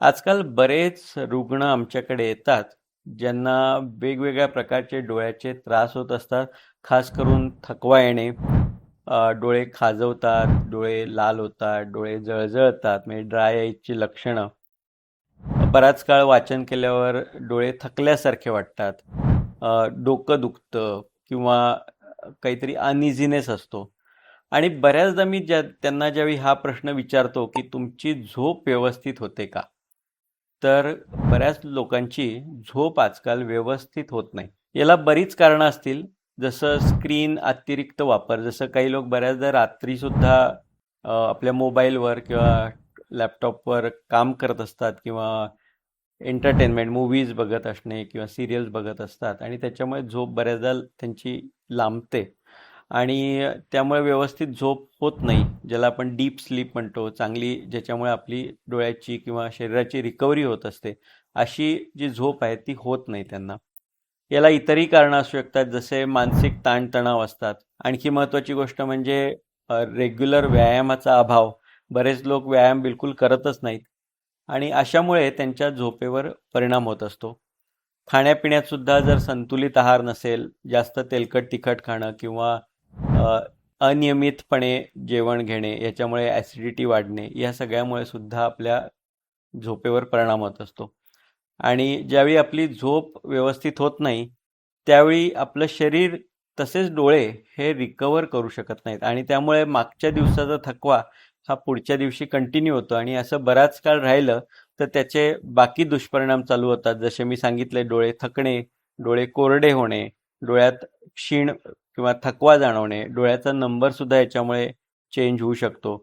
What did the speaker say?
आजकाल बरेच रुग्ण आमच्याकडे येतात ज्यांना वेगवेगळ्या प्रकारचे डोळ्याचे त्रास होत असतात खास करून थकवा येणे. डोळे खाजवतात डोळे लाल होतात डोळे जळजळतात म्हणजे ड्राय आईची लक्षणं. बराच काळ वाचन केल्यावर डोळे थकल्यासारखे वाटतात. डोकं दुखतं किंवा काहीतरी अनइझीनेस असतो. आणि बऱ्याचदा मी ज्या त्यांना ज्यावेळी हा प्रश्न विचारतो की तुमची झोप व्यवस्थित होते का? तर बऱ्याच लोकांची झोप आजकाल व्यवस्थित होत नाही. याला बरीच कारणं असतील. जसं स्क्रीन अतिरिक्त वापर. जसं काही लोक बऱ्याचदा रात्रीसुद्धा आपल्या मोबाईलवर किंवा लॅपटॉपवर काम करत असतात किंवा एंटरटेनमेंट मूवीज बघत असणे किंवा सिरियल्स बघत असतात. आणि त्याच्यामुळे झोप बऱ्याचदा त्यांची लांबते. आणि त्यामुळे व्यवस्थित झोप होत नाही ज्याला आपण डीप स्लीप म्हणतो. चांगली ज्याच्यामुळे आपली डोळ्याची किंवा शरीराची रिकव्हरी होत असते अशी जी झोप आहे ती होत नाही त्यांना. याला इतरही कारणं असू शकतात जसे मानसिक ताणतणाव असतात. आणखी महत्त्वाची गोष्ट म्हणजे रेग्युलर व्यायामाचा अभाव. बरेच लोक व्यायाम बिलकुल करतच नाहीत आणि अशामुळे त्यांच्या झोपेवर परिणाम होत असतो. खाण्यापिण्यात सुद्धा जर संतुलित आहार नसेल जास्त तेलकट तिखट खाणं किंवा अनियमितपणे जेवण घेणे याच्यामुळे ॲसिडिटी वाढणे या सगळ्यामुळे सुद्धा आपल्या झोपेवर परिणाम होत असतो. आणि ज्यावेळी आपली झोप व्यवस्थित होत नाही त्यावेळी आपलं शरीर तसेच डोळे हे रिकवर करू शकत नाहीत. आणि त्यामुळे मागच्या दिवसाचा थकवा हा पुढच्या दिवशी कंटिन्यू होतो. आणि असं बराच काळ राहिलं तर त्याचे बाकी दुष्परिणाम चालू होतात. जसे मी सांगितले डोळे थकणे डोळे कोरडे होणे डोळ्यात क्षीण किंवा थकवा जाणवणे डोळ्याचा नंबर सुद्धा याच्यामुळे चेंज होऊ शकतो.